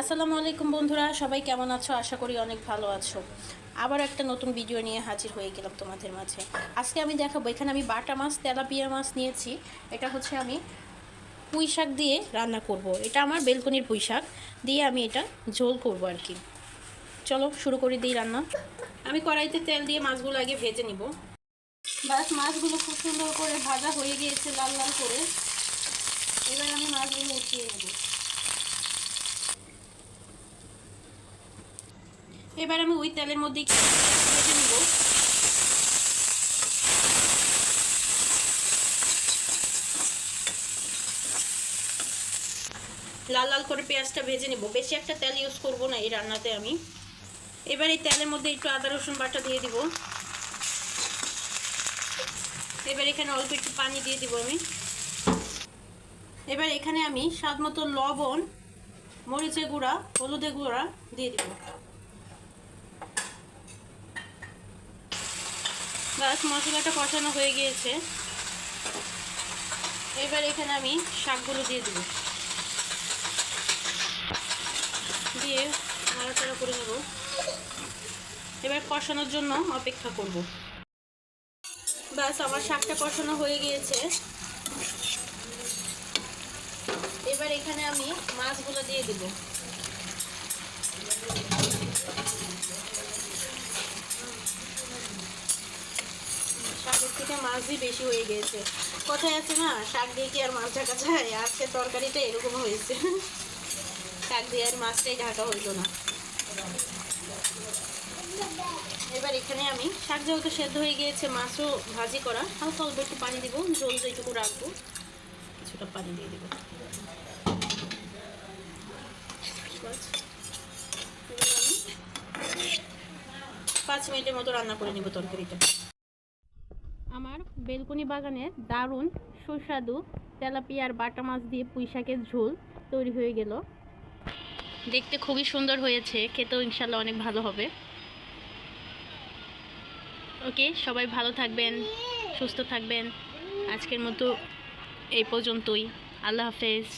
আসসালামু আলাইকুম বন্ধুরা, সবাই কেমন আছো? আশা করি অনেক ভালো আছো। আবার একটা নতুন ভিডিও নিয়ে হাজির হয়ে গেলাম তোমাদের মাঝে। আজকে আমি দেখাবো, এখানে আমি বাটা মাছ, তেলাপিয়া মাছ নিয়েছি। এটা হচ্ছে আমি পুঁই শাক দিয়ে রান্না করব। এটা আমার বেলকনির পুঁই শাক, দিয়ে আমি এটা ঝোল করব আর কি। চলো, শুরু করে দিই রান্না। আমি কড়াইতে তেল দিয়ে মাছগুলো আগে ভেজে নিব। বাস মাছগুলো খুব সুন্দর করে ভাজা হয়ে গিয়েছে, লাল লাল করে। এবার আমি মাছগুলো উঠিয়ে নেব। এবার আমি ওই তেলের মধ্যে ভেজে নিব লাল লাল করে পেঁয়াজটা ভেজে নিব। বেশি একটা তেল ইউজ করব না এই রান্নাতে আমি। এবার এই তেলের মধ্যে একটু আদা, রসুন বাটা দিয়ে দিব। এবার এখানে অল্প একটু পানি দিয়ে দিব আমি। এবার এখানে আমি স্বাদ মতো লবণ, মরিচের গুঁড়া, হলুদের গুঁড়া দিয়ে দিব। বাস মশলাটা কষানো হয়ে গিয়েছে। এবার এখানে আমি শাকগুলো দিয়ে দেব। দিয়ে নাড়াচাড়া করে নেব। এবার কষানোর জন্য অপেক্ষা করব। ব্যাস, আমার শাকটা কষানো হয়ে গিয়েছে। এবার এখানে আমি মাছগুলো দিয়ে দেব। থেকে মাছই বেশি হয়ে গিয়েছে কোথায় আছে না, শাক দিয়ে কি আর মাছ ঢাকা যায়? আজকে তরকারিটা এরকম হয়েছে। শাক দিয়ে আর মাছটাই ঢাকা হইল না। এবার এখানে আমি, শাক যেহেতু সেদ্ধ হয়ে গিয়েছে, মাছও ভাজি করা। হালকা অল্প একটু পানি দিব জল যেটুকু রাখব, কিছুটা পানি দিয়ে দিব। পাঁচ মিনিটের মতো রান্না করে নিব তরকারিটা। আমার বেলকনি বাগানের দারুণ সুস্বাদু তেলাপিয়ার বাটা মাছ দিয়ে পুঁই শাকের ঝোল তৈরি হয়ে গেল। দেখতে খুবই সুন্দর হয়েছে, খেতেও ইনশাল্লাহ অনেক ভালো হবে। ওকে, সবাই ভালো থাকবেন, সুস্থ থাকবেন। আজকের মতো এই পর্যন্তই। আল্লাহ হাফেজ।